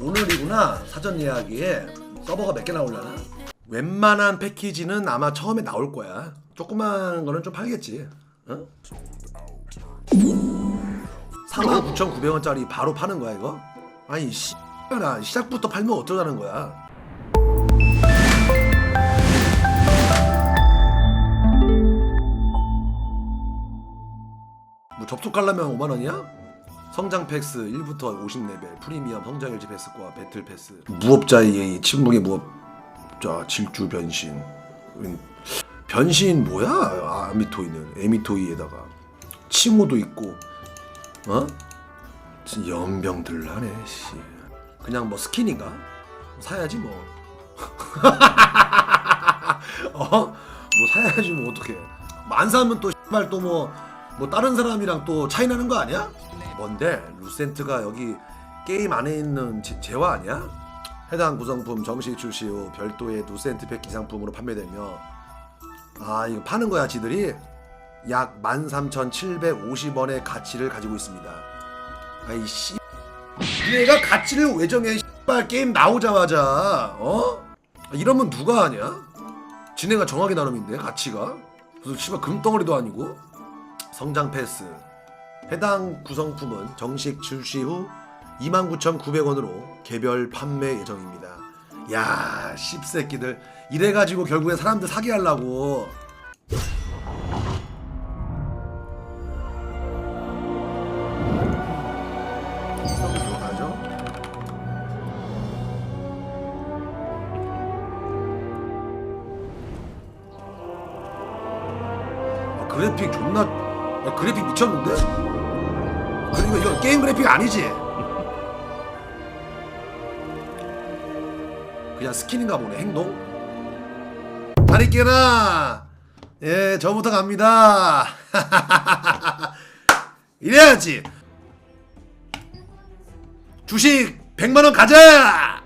오늘이구나 사전 예약에 서버가 몇 개 나오려나? 웬만한 패키지는 아마 처음에 나올 거야. 조그만 거는 좀 팔겠지. 어? 49,900원짜리 바로 파는 거야 이거? 아니 씨나 시작부터 팔면 어쩌자는 거야? 뭐 접속하려면 5만 원이야? 성장 패스 1부터 50레벨 프리미엄 성장 일지 패스과 배틀 패스. 무업자의 예의 침묵의 무업자 질주 변신. 음, 변신 뭐야? 아, 아미토이는 에미토이에다가. 칭호도 있고 어? 연병들 나네 씨. 그냥 뭐 스킨인가? 사야지 뭐. 어? 뭐 사야지 뭐 어떡해. 안 사면 또 씨발 또뭐 뭐 다른 사람이랑 또 차이 나는 거 아니야? 뭔데? 루센트가 여기 게임 안에 있는 제, 재화 아니야? 해당 구성품 정식 출시 후 별도의 루센트 패키지 상품으로 판매되며. 아 이거 파는 거야 지들이? 약 13,750원의 가치를 가지고 있습니다. 아이 씨. 얘가 가치를 외정해 씨발 게임 나오자마자 어? 이러면 누가 하냐? 지네가 정하게 나름인데 가치가? 무슨 씨발 금덩어리도 아니고? 성장 패스 해당 구성품은 정식 출시 후 29,900원으로 개별 판매 예정입니다. 야, 씹새끼들 이래가지고 결국에 사람들 사게 하려고. 그래픽 아니지? 그냥 스킨인가 보네 행동. 다리 깨라. 예 저부터 갑니다. 이래야지. 주식 100만원 가자!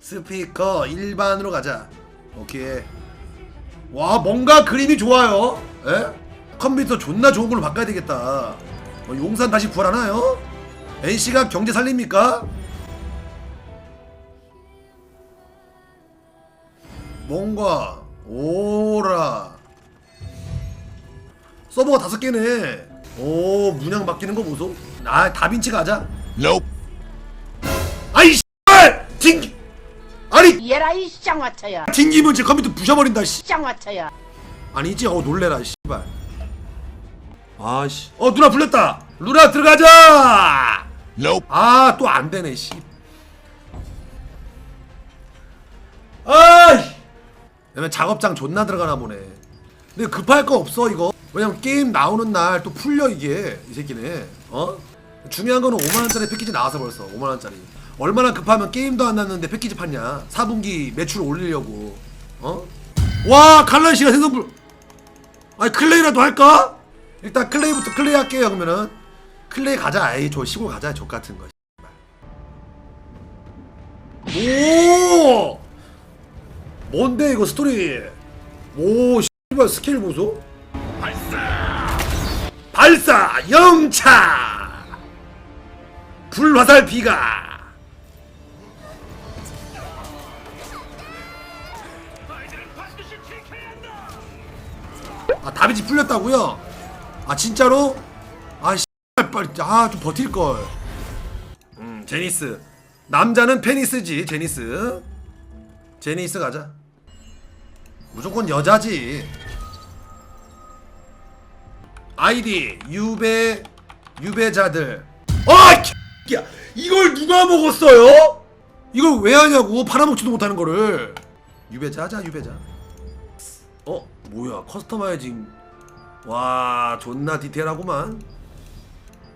스피커 일반으로 가자. 오케이. 와 뭔가 그림이 좋아요. 에? 컴퓨터 존나 좋은 걸로 바꿔야 되겠다. 어, 용산 다시 부활하나요? NC가 경제 살립니까? 뭔가 오라. 서버가 다섯 개네. 오 문양 바뀌는 거 보소. 아 다빈치 가자. Nope. 아이 씨발! 튕기 아니! 얘라 이 쌍화차야. 튕기면 제 컴퓨터 부셔버린다 씨. 쌍화차야. 아니지? 어 놀래라 씨발. 아씨. 어 누나 불렸다. 누나 들어가자 Nope. 아 또 안 되네 씨. 아이! 왜냐면 작업장 존나 들어가나 보네. 근데 급할 거 없어 이거. 왜냐면 게임 나오는 날 또 풀려 이게 이 새끼네. 어? 중요한 거는 5만원짜리 패키지 나와서 벌써 5만원짜리. 얼마나 급하면 게임도 안 났는데 패키지 팠냐? 4분기 매출 올리려고. 어? 와 칼날씨가 생선불 아니 클레이라도 할까? 일단 클레이부터 클레이 할게요 그러면은 클레이 가자 에이 저 시골 가자 저 같은 거 오! 뭔데 이거 스토리? 오 스킬 보소 발사! 발사! 영차! 불화살 비가! 아 다비지 풀렸다고요? 아 진짜로? 아 빨리 아 좀 버틸 걸. 음 제니스 남자는 페니스지 제니스. 제니스 가자. 무조건 여자지. 아이디 유배 유배자들. 아 야 이걸 누가 먹었어요? 이걸 왜 하냐고 팔아먹지도 못하는 거를. 유배자 하자 유배자. 어 뭐야 커스터마이징 와 존나 디테일하구만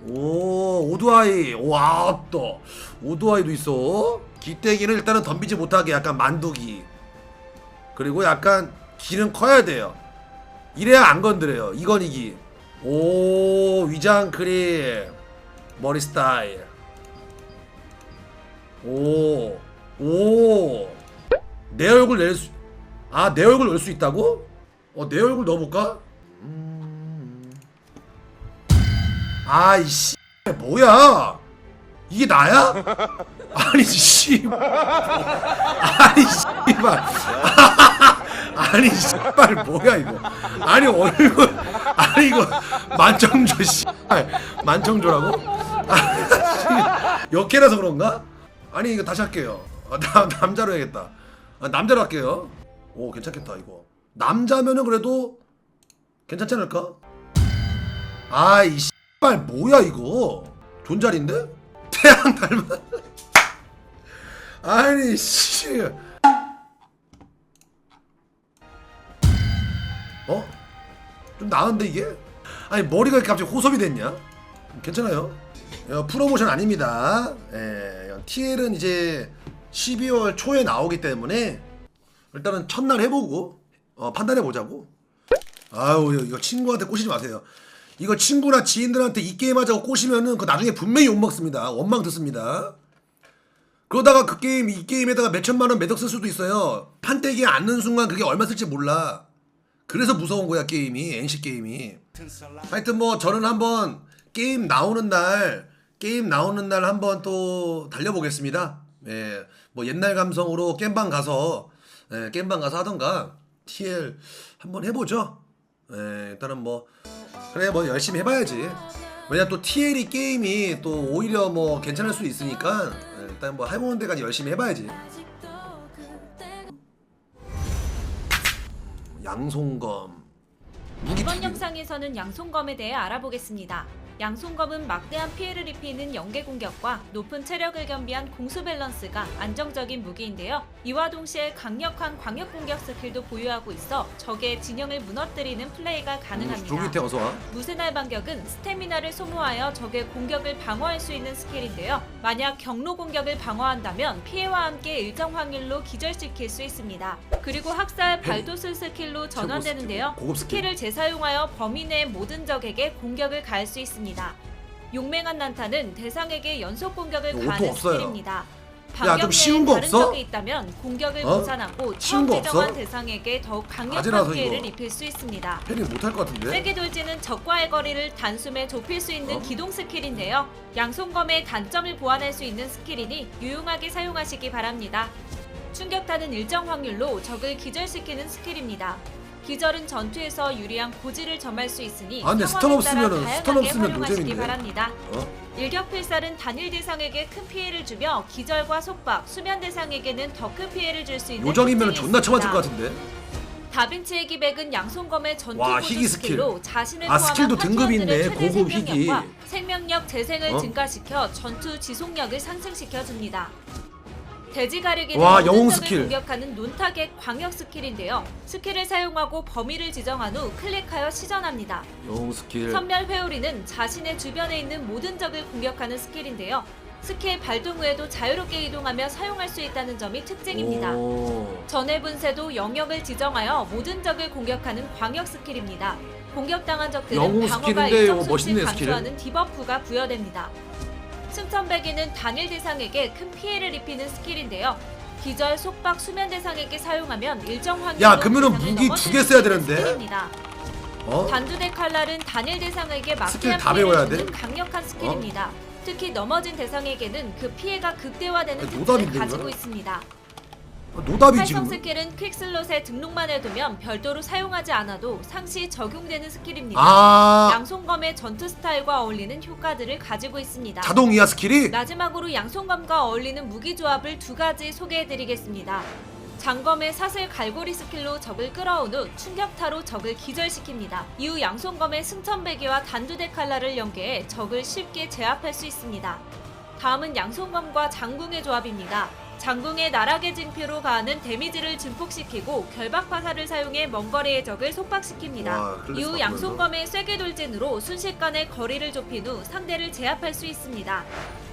오 오드아이. 와또. 오드아이도 있어. 기대기는 일단은 덤비지 못하게 약간 만두기. 그리고 약간 기는 커야 돼요. 이래야 안 건드려요. 이건 이기. 오 위장 크림. 머리 스타일. 오오내 얼굴 낼 수 아 내 얼굴 넣을 수 있다고? 어 내 얼굴 넣어볼까? 아이씨. 뭐야? 이게 나야? 아니 씨. 아니 씨발. 아니 씨발 뭐야 이거? 아니 얼굴. 아니 이거 만청조 씨발. 만청조라고? 아, 씨, 역해라서 그런가? 아니 이거 다시 할게요. 아, 나, 남자로 해야겠다. 아, 남자로 할게요. 오 괜찮겠다 이거. 남자면은 그래도 괜찮지 않을까? 아이 씨 발 뭐야 이거 존잘인데 태양 닮은 아니 씨 어? 좀 나은데 이게? 아니 머리가 이렇게 갑자기 호섭이 됐냐? 괜찮아요. 어, 프로모션 아닙니다. 예, TL은 이제 12월 초에 나오기 때문에 일단은 첫날 해보고 어, 판단해 보자고. 아우 이거 친구한테 꼬시지 마세요. 이거 친구나 지인들한테 이 게임 하자고 꼬시면은 그 나중에 분명히 욕 먹습니다. 원망 듣습니다. 그러다가 그 게임 이 게임에다가 몇 천만 원 매덕 쓸 수도 있어요. 판때기에 앉는 순간 그게 얼마 쓸지 몰라. 그래서 무서운 거야 게임이 NC 게임이. 하여튼 뭐 저는 한번 게임 나오는 날 게임 나오는 날 한번 또 달려보겠습니다. 예, 뭐 옛날 감성으로 겜방 가서 예, 겜방 가서 하던가 TL 한번 해보죠. 예, 일단은 뭐 그래 뭐 열심히 해봐야지. 왜냐 또 TL이 게임이 또 오히려 뭐 괜찮을 수 있으니까 예, 일단 뭐 해보는 데까지 열심히 해봐야지. 양송검 무기 이번. 영상에서는 양손검에 대해 알아보겠습니다. 양손검은 막대한 피해를 입히는 연계 공격과 높은 체력을 겸비한 공수 밸런스가 안정적인 무기인데요. 이와 동시에 강력한 광역 공격 스킬도 보유하고 있어 적의 진영을 무너뜨리는 플레이가 가능합니다. 어서 와. 무쇠날 반격은 스태미나를 소모하여 적의 공격을 방어할 수 있는 스킬인데요. 만약 경로 공격을 방어한다면 피해와 함께 일정 확률로 기절시킬 수 있습니다. 그리고 학살 발도술 스킬로 전환되는데요. 스킬을 재사용하여 범위 내 모든 적에게 공격을 가할 수 있습니다. 용맹한 난타는 대상에게 연속 공격을 오토 가하는 없어요. 스킬입니다. 야, 좀 반격 쉬운 내에 거 다른 없어? 적이 있다면 공격을 어? 무산하고 쉬운 처음 거 지정한? 대상에게 더욱 강력한 피해를 이거. 입힐 수 있습니다. 패링 못할 것 같은데. 세게 돌지는 적과의 거리를 단숨에 좁힐 수 있는 어? 기동 스킬인데요. 양손검의 단점을 보완할 수 있는 스킬이니 유용하게 사용하시기 바랍니다. 충격타는 일정 확률로 적을 기절시키는 스킬입니다. 기절은 전투에서 유리한 고지를 점할 수 있으니 아, 근데 상황에 따라 없으면은- 스턴 다양하게 없으면 활용하시기 노잼인데. 바랍니다. 어? 일격필살은 단일 대상에게 큰 피해를 주며 기절과 속박, 수면 대상에게는 더 큰 피해를 줄 수 있는 요정이면 존나 있습니다. 것 같은데. 다빈치의 기백은 양손검의 전투 와, 희귀 스킬. 스킬로 자신을 아, 포함한 스킬도 등급이 있네. 파티원들의 최대 고급 희귀. 생명력과 생명력 재생을 어? 증가시켜 전투 지속력을 상승시켜 줍니다. 돼지 가르기는 와, 영웅 적을 스킬. 공격하는 논타겟 광역 스킬인데요. 스킬을 사용하고 범위를 지정한 후 클릭하여 시전합니다. 영웅 스킬. 선멸 회오리는 자신의 주변에 있는 모든 적을 공격하는 스킬인데요. 스킬 발동 후에도 자유롭게 이동하며 사용할 수 있다는 점이 특징입니다. 오. 전해 분쇄도 영역을 지정하여 모든 적을 공격하는 광역 스킬입니다. 공격당한 적들은 영웅 방어가 스킬인데 일정 이거 수치 멋있네, 감소하는 디버프가 부여됩니다. 승천배기는 단일 대상에게 큰 피해를 입히는 스킬인데요. 기절, 속박, 수면 대상에게 사용하면 일정 확률로 야, 그러면은 대상을 무기 두개 수 써야 있는 되는데? 스킬입니다. 어? 단두대 칼날은 단일 대상에게 스킬 막대한 다 피해를 배워야 주는 돼? 강력한 스킬입니다. 특히 넘어진 대상에게는 그 피해가 극대화되는 아, 특징을 노답인데, 가지고 이거는? 있습니다. 노답이 활성 지금. 스킬은 퀵슬롯에 등록만 해두면 별도로 사용하지 않아도 상시 적용되는 스킬입니다. 아 양손검의 전투 스타일과 어울리는 효과들을 가지고 있습니다. 자동이야 스킬이? 마지막으로 양손검과 어울리는 무기 조합을 두 가지 소개해드리겠습니다. 장검의 사슬 갈고리 스킬로 적을 끌어온 후 충격타로 적을 기절시킵니다. 이후 양손검의 승천배기와 단두대 칼날을 연계해 적을 쉽게 제압할 수 있습니다. 다음은 양손검과 장궁의 조합입니다. 장궁의 나락의 징표로 가하는 데미지를 증폭시키고 결박 화살을 사용해 먼 거리의 적을 속박시킵니다. 와, 클래스 이후. 양손검의 쐐기 돌진으로 순식간에 거리를 좁힌 후 상대를 제압할 수 있습니다.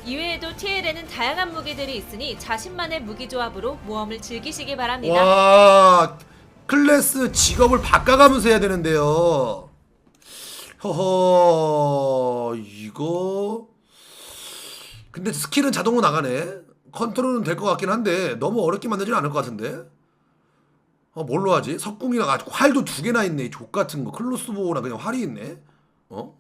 이외에도 TL에는 다양한 무기들이 있으니 자신만의 무기 조합으로 모험을 즐기시기 바랍니다. 와 클래스 직업을 바꿔가면서 해야 되는데요. 허허 이거 근데 스킬은 자동으로 나가네. 컨트롤은 될 것 같긴 한데 너무 어렵게 만들지는 않을 것 같은데. 어 뭘로 하지? 석궁이랑 아주 활도 두 개나 있네. 이 족 같은 거 클로스보우랑 그냥 활이 있네. 어?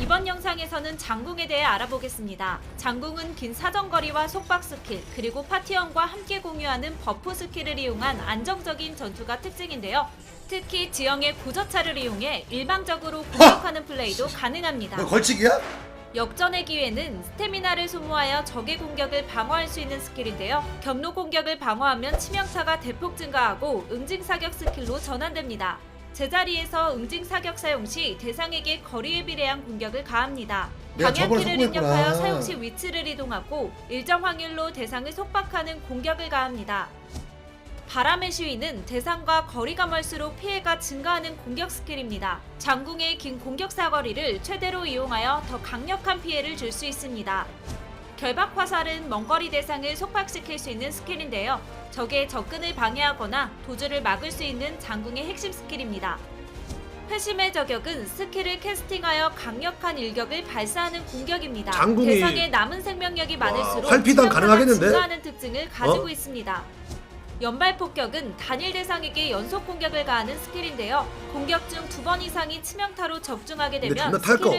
이번 영상에서는 장궁에 대해 알아보겠습니다. 장궁은 긴 사정거리와 속박 스킬, 그리고 파티원과 함께 공유하는 버프 스킬을 이용한 안정적인 전투가 특징인데요. 특히 지형의 고저차를 이용해 일방적으로 공격하는 플레이도 가능합니다. 뭐 걸치기야? 역전의 기회는 스태미나를 소모하여 적의 공격을 방어할 수 있는 스킬인데요. 경로 공격을 방어하면 치명타가 대폭 증가하고 응징 사격 스킬로 전환됩니다. 제자리에서 응징 사격 사용 시 대상에게 거리에 비례한 공격을 가합니다. 방향키를. 입력하여 사용 시 위치를 이동하고 일정 확률로 대상을 속박하는 공격을 가합니다. 바람의 시위는 대상과 거리가 멀수록 피해가 증가하는 공격 스킬입니다. 장궁의 긴 공격 사거리를 최대로 이용하여 더 강력한 피해를 줄 수 있습니다. 결박 화살은 먼 거리 대상을 속박시킬 수 있는 스킬인데요. 적의 접근을 방해하거나 도주를 막을 수 있는 장궁의 핵심 스킬입니다. 회심의 저격은 스킬을 캐스팅하여 강력한 일격을 발사하는 공격입니다. 장궁이- 대상의 남은 생명력이 많을수록 활피단 가능하겠는데? 증가하는 특징을 가지고 어? 있습니다. 연발 폭격은 단일 대상에게 연속 공격을 가하는 스킬인데요. 공격 중 두 번 이상이 치명타로 적중하게 되면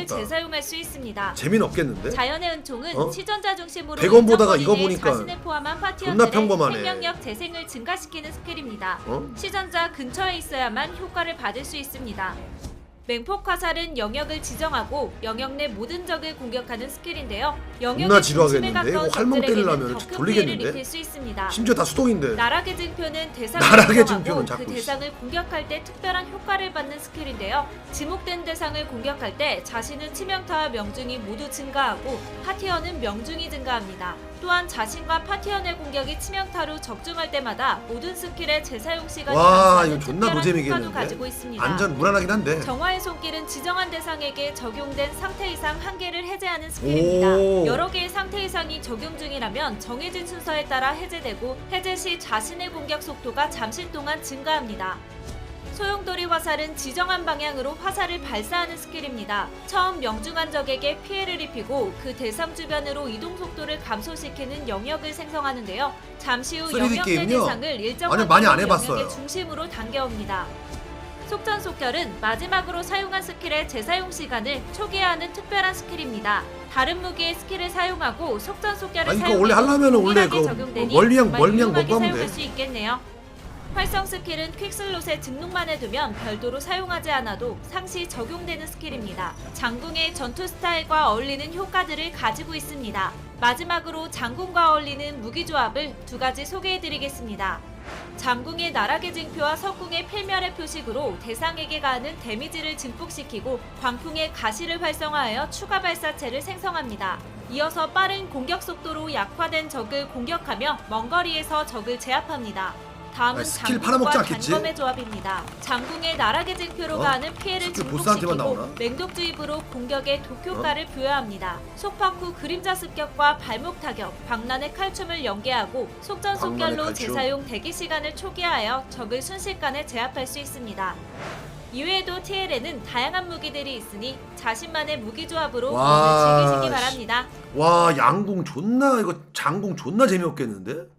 스킬을. 재사용할 수 있습니다. 재미는 없겠는데? 자연의 은총은 어? 시전자 중심으로 100원 보다가 이거 보니까 자신을 포함한 파티원들의. 생명력 재생을 증가시키는 스킬입니다. 어? 시전자 근처에 있어야만 효과를 받을 수 있습니다. 맹폭 화살은 영역을 지정하고 영역 내 모든 적을 공격하는 스킬인데요. 영역의 지루하겠는데? 가까운 이거 활목 적들에게는 때리려면 더 돌리겠는데? 입힐 수 있습니다. 심지어 다 수동인데. 나락의 증표는 대상을 나락의 지정하고 증표는 그 대상을 공격할 때 특별한 효과를 받는 스킬인데요. 지목된 대상을 공격할 때 자신은 치명타와 명중이 모두 증가하고 파티원은 명중이 증가합니다. 또한 자신과 파티원의 공격이 치명타로 적중할 때마다 모든 스킬의 재사용 시간이 와, 이거 존나 특별한 노잼이겠는데? 효과도 가지고 있습니다. 안전 무난하긴 한데. 정화의 손길은 지정한 대상에게 적용된 상태 이상 한 개를 해제하는 스킬입니다. 오. 여러 개의 상태 이상이 적용 중이라면 정해진 순서에 따라 해제되고 해제 시 자신의 공격 속도가 잠시 동안 증가합니다. 소용돌이 화살은 지정한 방향으로 화살을 발사하는 스킬입니다. 처음 명중한 적에게 피해를 입히고 그 대상 주변으로 이동 속도를 감소시키는 영역을 생성하는데요. 잠시 후 3D 영역 게임이요? 대상을 일정 아니, 많이 안 확률로 해봤어요. 영역의 중심으로 당겨옵니다. 속전속결은 마지막으로 사용한 스킬의 재사용 시간을 초기화하는 특별한 스킬입니다. 다른 무기의 스킬을 사용하고 속전속결을 아, 이거 사용해도 원래 하려면은 원래 동일하게 그 적용되니 정말 유용하게 먹고 하면 사용할 돼. 수 있겠네요. 활성 스킬은 퀵슬롯에 등록만 해두면 별도로 사용하지 않아도 상시 적용되는 스킬입니다. 장궁의 전투 스타일과 어울리는 효과들을 가지고 있습니다. 마지막으로 장궁과 어울리는 무기 조합을 두 가지 소개해드리겠습니다. 장궁의 나락의 징표와 석궁의 필멸의 표식으로 대상에게 가하는 데미지를 증폭시키고 광풍의 가시를 활성화하여 추가 발사체를 생성합니다. 이어서 빠른 공격 속도로 약화된 적을 공격하며 먼 거리에서 적을 제압합니다. 다음은 아, 스킬 팔아먹지 않겠지? 단검의 조합입니다. 장궁의 나락의 징표로 어? 가하는 피해를 스킬 보스한테만 증폭시키고 나오나? 맹독주입으로 공격에 독효과를 부여합니다. 속박 후 그림자 습격과 발목 타격, 방난의 칼춤을 연계하고 속전속결로 칼춤. 재사용 대기 시간을 초기화하여 적을 순식간에 제압할 수 있습니다. 이외에도 TL에는 다양한 무기들이 있으니 자신만의 무기 조합으로 와, 게임을 즐기시기 씨. 바랍니다. 와, 양궁 존나 이거 장궁 존나 재미없겠는데?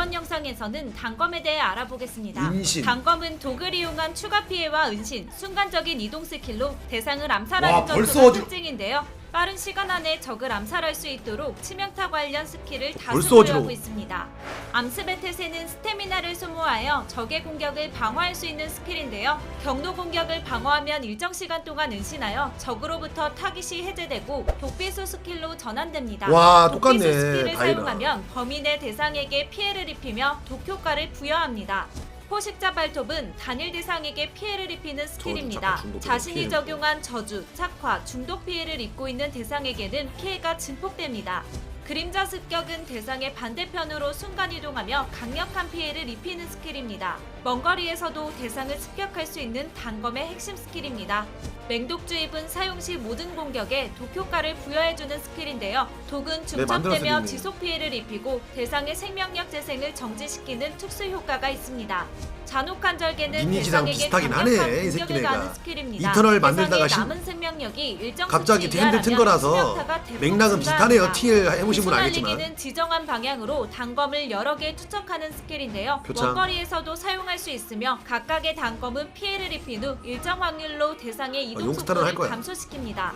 이번 영상에서는 단검에 대해 알아보겠습니다. 은신. 단검은 독을 이용한 추가 피해와 은신, 순간적인 이동 스킬로 대상을 암살하는 벌써 전투가 어지러- 특징인데요. 빠른 시간 안에 적을 암살할 수 있도록 치명타 관련 스킬을 다수 벌써 보유하고. 있습니다. 암스베테세는 스태미나를 소모하여 적의 공격을 방어할 수 있는 스킬인데요. 경로 공격을 방어하면 일정 시간 동안 은신하여 적으로부터 타깃이 해제되고 독비수 스킬로 전환됩니다. 와, 독비수 똑같네, 스킬을 다이라. 사용하면 범인의 대상에게 피해를 입히며 독효과를 부여합니다. 포식자 발톱은 단일 대상에게 피해를 입히는 스킬입니다. 자신이. 적용한 저주, 착화, 중독 피해를 입고 있는 대상에게는 피해가 증폭됩니다. 그림자 습격은 대상의 반대편으로 순간 이동하며 강력한 피해를 입히는 스킬입니다. 먼 거리에서도 대상을 습격할 수 있는 단검의 핵심 스킬입니다. 맹독주입은 사용 시 모든 공격에 독효과를 부여해주는 스킬인데요. 독은 네, 중첩되며. 지속 피해를 입히고 대상의 생명력 재생을 정지시키는 특수 효과가 있습니다. 잔혹한 절개는 대상에게 비슷하긴 강력한 하네, 이 공격을 새끼네가. 가하는 스킬입니다. 이터널 만들다가 신- 남은 생명력이 일정 갑자기 핸들 튼 거라서 맥락은 비슷하네요. TL 해보신 분 알겠지만. 날리기는 지정한 방향으로 단검을 여러 개 투척하는 스킬인데요. 표창. 원거리에서도 사용할 사용할 수 있으며 각각의 단검은 피해를 입힌 후 일정 확률로 대상의 이동 아, 용스타는 할 속도를 거야. 감소시킵니다.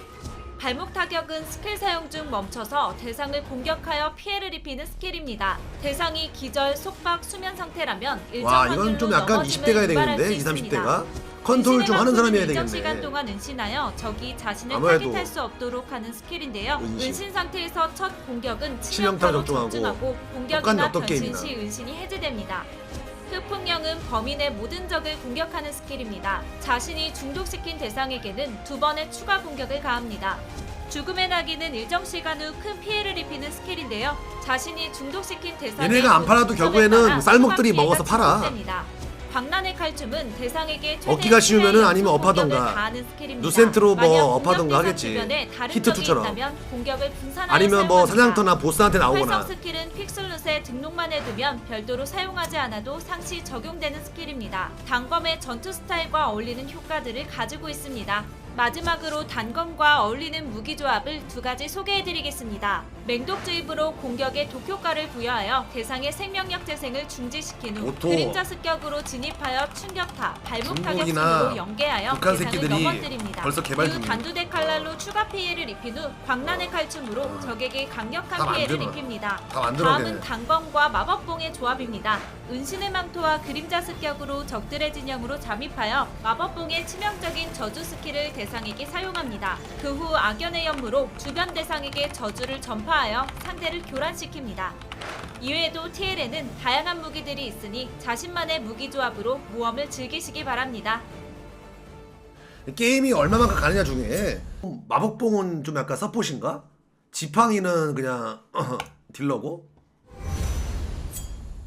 발목 타격은 스킬 사용 중 멈춰서 대상을 공격하여 피해를 입히는 스킬입니다. 대상이 기절, 속박, 수면 상태라면 일정 와 확률로 이건 좀 약간 넘어짐을 20대가 해야 유발할 되겠는데 수 20, 있습니다. 30대가 컨트롤 좀 하는 사람이 해야 일정 시간 되겠네 동안 은신하여 적이 자신을 아무래도 타깃할 수 없도록 하는 스킬인데요. 은신. 은신, 상태에서 첫 공격은 치명타로 치명타로 적중하고 공격이나 어떤 변신 게임이나. 시 은신이 해제됩니다. 흑풍령은 범인의 모든 적을 공격하는 스킬입니다. 자신이 중독시킨 대상에게는 두 번의 추가 공격을 가합니다. 죽음의 낙인은 일정 시간 후 큰 피해를 입히는 스킬인데요. 자신이 중독시킨 대상의 얘네가 안 팔아도 결국에는 쌀먹들이 먹어서 팔아. 지속됩니다. 광란의 칼춤은 대상에게 얻기가 쉬우면은 피해의 아니면 업하던가. 루센트로 뭐 업하던가 하겠지. 주변에 다른 히트 적이 투처럼. 있다면 공격을 분산하여 아니면 뭐. 사냥터나 보스한테 나오거나 스킬은 픽슬룻에 등록만 해두면 별도로 사용하지 않아도 상시 적용되는 스킬입니다. 단검의 전투 스타일과 어울리는 효과들을 가지고 있습니다. 마지막으로 단검과 어울리는 무기 조합을 두 가지 소개해드리겠습니다. 맹독주입으로 공격에 독효과를 부여하여 대상의 생명력 재생을 중지시킨 후 오토. 그림자 습격으로 진입하여 충격타, 발목 타격 중국이나 순으로 연계하여 북한 대상을 새끼들이 넘어뜨립니다. 벌써 개발 이후 중이야. 단두대 칼날로 추가 피해를 입힌 후 광란의 칼춤으로 적에게 다 강력한 피해를 만들어. 입힙니다. 다 만들어내 다음은 단검과 마법봉의 조합입니다. 은신의 망토와 그림자 습격으로 적들의 진영으로 잠입하여 마법봉의 치명적인 저주 스킬을 대상에게 사용합니다. 그 후 악연의 연무로 주변 대상에게 저주를 전파하여 상대를 교란시킵니다. 이외에도 TL에는 다양한 무기들이 있으니 자신만의 무기 조합으로 모험을 즐기시기 바랍니다. 게임이 얼마만큼 가느냐 중에 마법봉은 좀 약간 서폿인가? 지팡이는 그냥 딜러고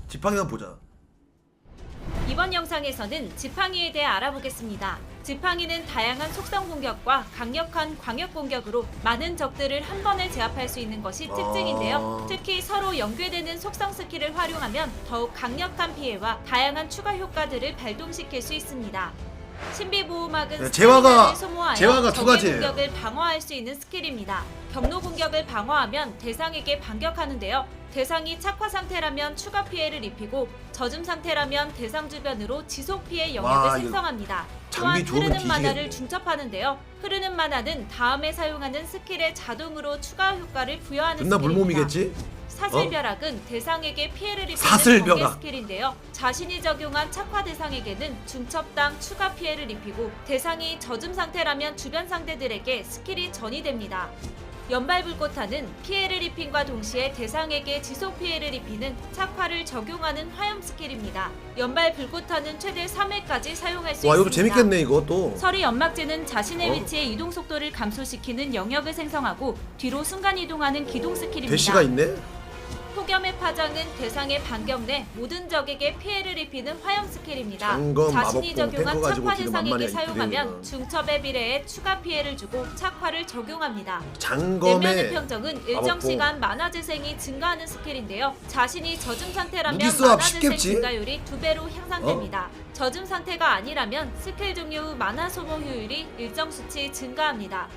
지팡이 한번 보자 이번 영상에서는 지팡이에 대해 알아보겠습니다. 지팡이는 다양한 속성 공격과 강력한 광역 공격으로 많은 적들을 한 번에 제압할 수 있는 것이 특징인데요. 아. 특히 서로 연계되는 속성 스킬을 활용하면 더욱 강력한 피해와 다양한 추가 효과들을 발동시킬 수 있습니다. 신비 보호막은 네, 소모하여 재화가 두 적의 가지예요. 공격을 방어할 수 있는 스킬입니다. 경로 공격을 방어하면 대상에게 반격하는데요. 대상이 착화 상태라면 추가 피해를 입히고 젖음 상태라면 대상 주변으로 지속 피해 영역을 와, 이거 생성합니다. 장비 또한 좋으면 흐르는 뒤지겠네. 만화를 중첩하는데요. 흐르는 만화는 다음에 사용하는 스킬에 자동으로 추가 효과를 부여하는 존나 스킬입니다. 물몸이겠지? 사슬벼락은 대상에게 피해를 입히는 사슬벼락. 번개 스킬인데요. 자신이 적용한 착화 대상에게는 중첩당 추가 피해를 입히고 대상이 젖음 상태라면 주변 상대들에게 스킬이 전이됩니다. 연발 불꽃탄은 피해를 입힘과 동시에 대상에게 지속 피해를 입히는 착화를 적용하는 화염 스킬입니다. 연발 불꽃탄은 최대 3회까지 사용할 수와 있습니다. 재밌겠네 이것도 서리 연막제는 자신의 어? 위치에 이동 속도를 감소시키는 영역을 생성하고 뒤로 순간 이동하는 기동 스킬입니다. 대시가 있네? 폭염의 파장은 대상의 반경 내 모든 적에게 피해를 입히는 화염 스킬입니다. 장검, 자신이 마법봉, 적용한 탱커 가지고 착화 지금 대상에게 사용하면 이기려면. 중첩에 비례해 추가 피해를 주고 착화를 적용합니다. 내면의 장검에 평정은 일정 마법봉. 시간 만화 재생이 증가하는 스킬인데요. 자신이 젖음 상태라면 무기 만화 재생 쉽겠지? 증가율이 두 배로 향상됩니다. 젖음 상태가 아니라면 스킬 종료 후 만화 소모 효율이 일정 수치 증가합니다.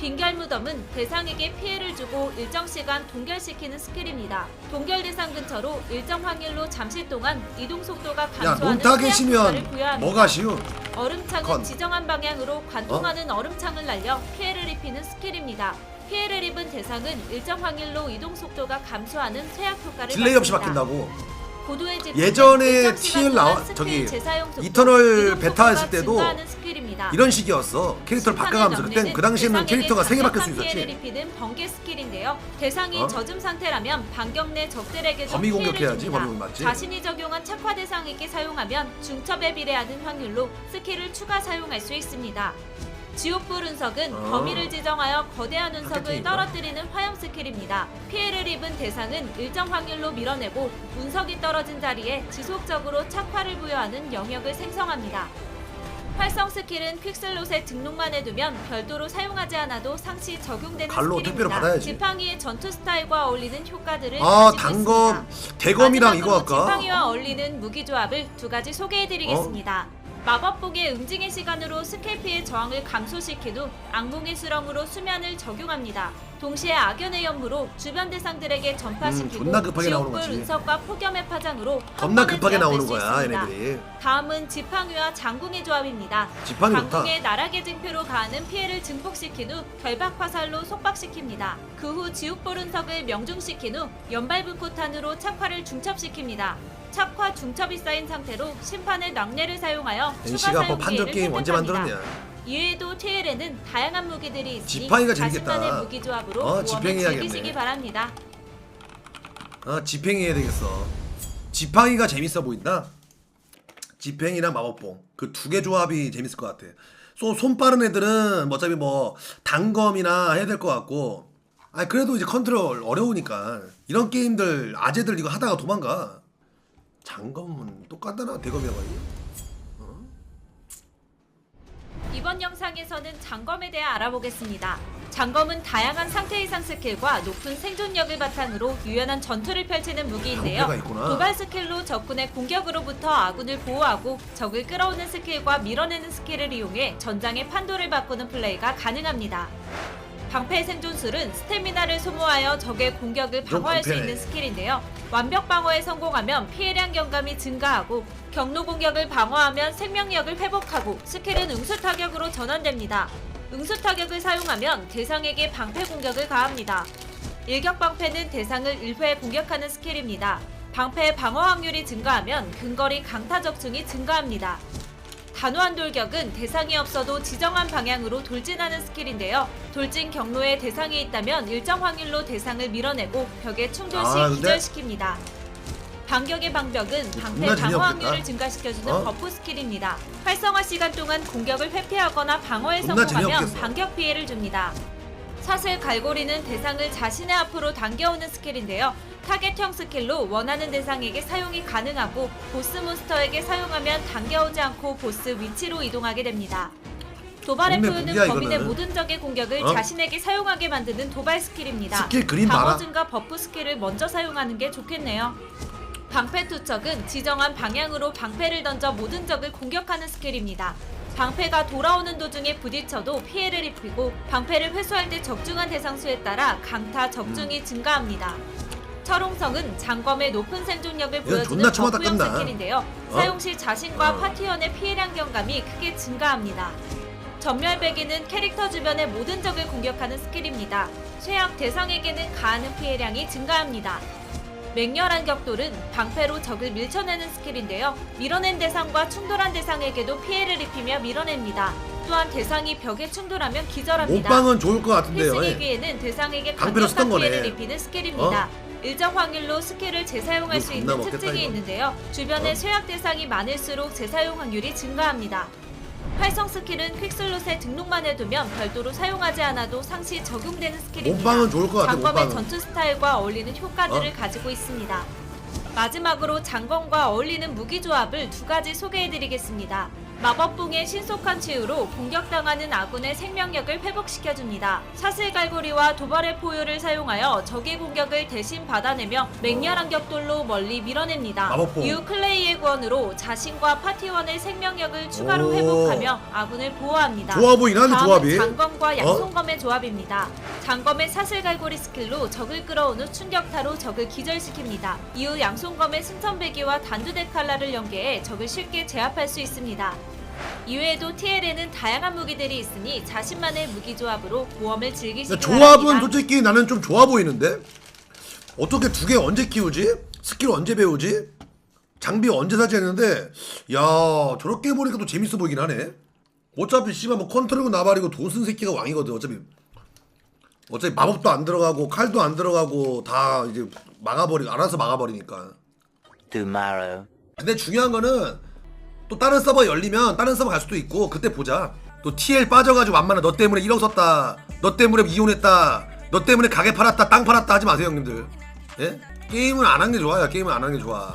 빈결 무덤은 대상에게 피해를 주고 일정 시간 동결시키는 스킬입니다. 동결 대상 근처로 일정 확률로 잠시 동안 이동 속도가 야 감소하는 효과를 부여합니다. 뭐가 쉬운 얼음창은 컨. 지정한 방향으로 관통하는 얼음창을 날려 피해를 입히는 스킬입니다. 피해를 입은 대상은 일정 확률로 이동 속도가 감소하는 쇠약 효과를 딜레이 없이 받습니다. 바뀐다고 고도의 집중은 예전에 TL 나와- 저기 이터널 베타 했을 때도. 이런 식이었어 캐릭터를 바꿔가면서 그땐 그 당시에는 캐릭터가 세개 바뀔 수 있었지 번개 스킬인데요. 대상이 어? 젖음 상태라면 반경 내 적들에게도 범위 공격해야지. 범위 맞지? 자신이 적용한 착화 대상에게 사용하면 중첩에 비례하는 확률로 스킬을 추가 사용할 수 있습니다. 지옥불 운석은 어. 범위를 지정하여 거대한 운석을 마케팅인가? 떨어뜨리는 화염 스킬입니다. 피해를 입은 대상은 일정 확률로 밀어내고 운석이 떨어진 자리에 지속적으로 착화를 부여하는 영역을 생성합니다. 활성 스킬은 퀵슬롯에 등록만 해두면 별도로 사용하지 않아도 상시 적용되는 갈로 스킬입니다. 받아야지. 지팡이의 전투 스타일과 어울리는 효과들을 아 가지고 단검 있습니다. 대검이랑 이거 마지막으로 할까? 지팡이와 어울리는 무기 조합을 두 가지 소개해드리겠습니다. 마법봉의 응징의 시간으로 스킬 피해 저항을 감소시킨 후 악몽의 수렁으로 수면을 적용합니다. 동시에 악연의 연무로 주변 대상들에게 전파시키고 음, 지옥불. 운석과 폭염의 파장으로 한 겁나 급하게 나오는 수 거야. 얘네들이 다음은 지팡이와 장궁의 조합입니다. 지팡이 강궁의 나락의 증표로 가하는 피해를 증폭시킨 후 결박 화살로 속박시킵니다. 그 후 지옥불 운석을 명중시킨 후 연발불포탄으로 착화를 중첩시킵니다. 착화 중첩이 쌓인 상태로 심판의 낙뢰를 사용하여 추가 NC가 사용 뭐 판정 기회를 게임 언제 획득합니다. 만들었냐 이외에도 TL에는 다양한 무기들이 있으니 지팡이가 재밌겠다. 자신만의 무기 조합으로 어, 모험을 지팡이 해야겠네. 즐기시기 바랍니다. 어 지팽이 해야 되겠어 지팡이가 재밌어 보인다 지팽이랑 마법봉 그 두 개 조합이 재밌을 것 같아 손, 손 빠른 애들은 뭐 어차피 뭐 단검이나 해야 될 것 같고 아 그래도 이제 컨트롤 어려우니까 이런 게임들 아재들 이거 하다가 도망가 장검은 똑같다나 대검이라고 하니 이번 영상에서는 장검에 대해 알아보겠습니다. 장검은 다양한 상태 이상 스킬과 높은 생존력을 바탕으로 유연한 전투를 펼치는 무기인데요. 있구나. 도발 스킬로 적군의 공격으로부터 아군을 보호하고 적을 끌어오는 스킬과 밀어내는 스킬을 이용해 전장의 판도를 바꾸는 플레이가 가능합니다. 방패 생존술은 스태미나를 소모하여 적의 공격을 좀 방어할 수. 있는 스킬인데요. 완벽 방어에 성공하면 피해량 경감이 증가하고 경로 공격을 방어하면 생명력을 회복하고 스킬은 응수 타격으로 전환됩니다. 응수 타격을 사용하면 대상에게 방패 공격을 가합니다. 일격 방패는 대상을 1회 공격하는 스킬입니다. 방패의 방어 확률이 증가하면 근거리 강타 적중이 증가합니다. 단호한 돌격은 대상이 없어도 지정한 방향으로 돌진하는 스킬인데요. 돌진 경로에 대상이 있다면 일정 확률로 대상을 밀어내고 벽에 충돌시 아, 근데- 기절시킵니다. 반격의 방벽은 방패 존나 방어 재미없겠다. 확률을 증가시켜주는 어? 버프 스킬입니다. 활성화 시간 동안 공격을 회피하거나 방어에 존나 성공하면 재미없겠어. 반격 피해를 줍니다. 사슬 갈고리는 대상을 자신의 앞으로 당겨오는 스킬인데요. 타겟형 스킬로 원하는 대상에게 사용이 가능하고 보스 몬스터에게 사용하면 당겨오지 않고 보스 위치로 이동하게 됩니다. 도발의 동네 표현은 무기야, 범인의 이거는. 모든 적의 공격을 어? 자신에게 사용하게 만드는 도발 스킬입니다. 스킬 그림 방어 봐라 증가 버프 스킬을 먼저 사용하는 게 좋겠네요. 방패 투척은 지정한 방향으로 방패를 던져 모든 적을 공격하는 스킬입니다. 방패가 돌아오는 도중에 부딪혀도 피해를 입히고 방패를 회수할 때 적중한 대상 수에 따라 강타 음. 적중이 증가합니다. 철옹성은 장검의 높은 생존력을 보여주는 버프형. 스킬인데요. 어? 사용 시 자신과 어. 파티원의 피해량 경감이 크게 증가합니다. 전멸배기는 캐릭터 주변의 모든 적을 공격하는 스킬입니다. 쇠약 대상에게는 가하는 피해량이 증가합니다. 맹렬한 격돌은 방패로 적을 밀쳐내는 스킬인데요. 밀어낸 대상과 충돌한 대상에게도 피해를 입히며 밀어냅니다. 또한 대상이 벽에 충돌하면 기절합니다. 옷방은 좋을 것 같은데요 예. 필승이기에는 대상에게 방패로 쓰던 강력한 피해를. 입히는 스킬입니다. 어? 일정 확률로 스킬을 재사용할 이거 수 있는 먹겠다, 특징이 이거. 있는데요. 주변에 어? 쇠약 대상이 많을수록 재사용 확률이 증가합니다. 활성 스킬은 퀵슬롯에 등록만 해두면 별도로 사용하지 않아도 상시 적용되는 스킬입니다. 몸빵은 좋을 것 같아 장검의 몸빵은 전투 스타일과 어울리는 효과들을 어? 가지고 있습니다. 마지막으로 장검과 어울리는 무기 조합을 두 가지 소개해드리겠습니다. 마법봉의 신속한 치유로 공격당하는 아군의 생명력을 회복시켜줍니다. 사슬 갈고리와 도발의 포효를 사용하여 적의 공격을 대신 받아내며 맹렬한 격돌로 멀리 밀어냅니다. 마법봉. 이후 클레이의 구원으로 자신과 파티원의 생명력을 추가로 오. 회복하며 아군을 보호합니다. 좋아 보이나 다음은 조합이 장검과 양손검의 조합입니다. 장검의 사슬 갈고리 스킬로 적을 끌어온 후 충격타로 적을 기절시킵니다. 이후 양손검의 승천배기와 단두대 칼날을 연계해 적을 쉽게 제압할 수 있습니다. 이외에도 TL에는 다양한 무기들이 있으니 자신만의 무기 조합으로 모험을 즐기시기 근데 조합은 바랍니다. 솔직히 나는 좀 좋아 보이는데 어떻게 두 개 언제 키우지? 스킬 언제 배우지? 장비 언제 사지 했는데 야 저렇게 보니까 또 재밌어 보이긴 하네 어차피 씨발 뭐 컨트롤고 나발이고 돈 쓴 새끼가 왕이거든 어차피 어차피 마법도 안 들어가고 칼도 안 들어가고 다 이제 막아버리 알아서 막아버리니까 tomorrow. 근데 중요한 거는 또 다른 서버 열리면 다른 서버 갈 수도 있고 그때 보자. 또 TL 빠져가지고 만만해. 너 때문에 1억 썼다. 너 때문에 이혼했다. 너 때문에 가게 팔았다. 땅 팔았다 하지 마세요 형님들. 예? 게임은 안 하는 게 좋아요. 게임은 안 하는 게 좋아.